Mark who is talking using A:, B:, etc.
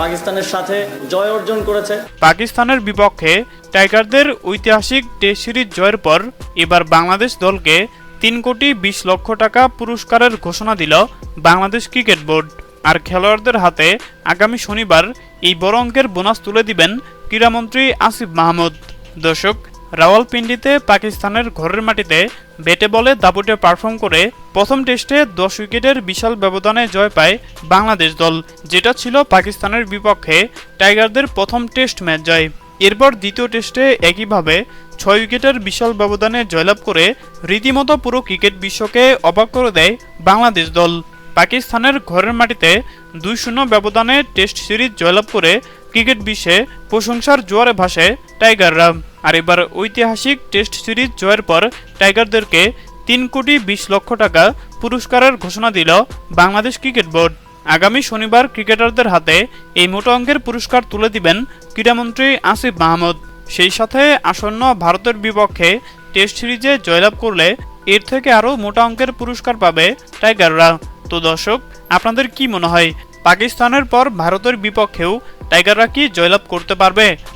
A: পাকিস্তানের সাথে জয় অর্জন করেছে।
B: পাকিস্তানের বিপক্ষে টাইগারদের ঐতিহাসিক টেস্ট সিরিজ জয়ের পর এবার বাংলাদেশ দলকে তিন কোটি বিশ লক্ষ টাকা পুরস্কারের ঘোষণা দিল বাংলাদেশ ক্রিকেট বোর্ড। আর খেলোয়াড়দের হাতে আগামী শনিবার এই বড় অঙ্কের বোনাস তুলে দিবেন ক্রীড়ামন্ত্রী আসিফ মাহমুদ। দর্শক রাওয়ালপিন্ডিতে পাকিস্তানের ঘরের মাটিতে ব্যাটে বলে দাপুটে পারফর্ম করে প্রথম টেস্টে দশ উইকেটের বিশাল ব্যবধানে জয় পায় বাংলাদেশ দল, যেটা ছিল পাকিস্তানের বিপক্ষে টাইগারদের প্রথম টেস্ট ম্যাচ জয়। এরপর দ্বিতীয় টেস্টে একইভাবে ছয় উইকেটের বিশাল ব্যবধানে জয়লাভ করে রীতিমতো পুরো ক্রিকেট বিশ্বকে অবাক করে দেয় বাংলাদেশ দল। পাকিস্তানের ঘরের মাটিতে দুই শূন্য ব্যবধানে টেস্ট সিরিজ জয়লাভ করে ক্রিকেট বিশ্বে প্রশংসার জোয়ারে ভাসে টাইগাররা। আর এবার ঐতিহাসিক টেস্ট সিরিজ জয়ের পর টাইগারদেরকে তিন কোটি বিশ লক্ষ টাকা পুরস্কারের ঘোষণা দিল বাংলাদেশ ক্রিকেট বোর্ড। আগামী শনিবার ক্রিকেটারদের হাতে এই মোটা অঙ্কের পুরস্কার তুলে দিবেন ক্রীড়ামন্ত্রী আসিফ মাহমুদ। সেই সাথে আসন্ন ভারতের বিপক্ষে টেস্ট সিরিজে জয়লাভ করলে এর থেকে আরও মোটা অঙ্কের পুরস্কার পাবে টাইগাররা। তো দর্শক, আপনাদের কি মনে হয়, পাকিস্তানের পর ভারতের বিপক্ষেও টাইগাররা কি জয়লাভ করতে পারবে?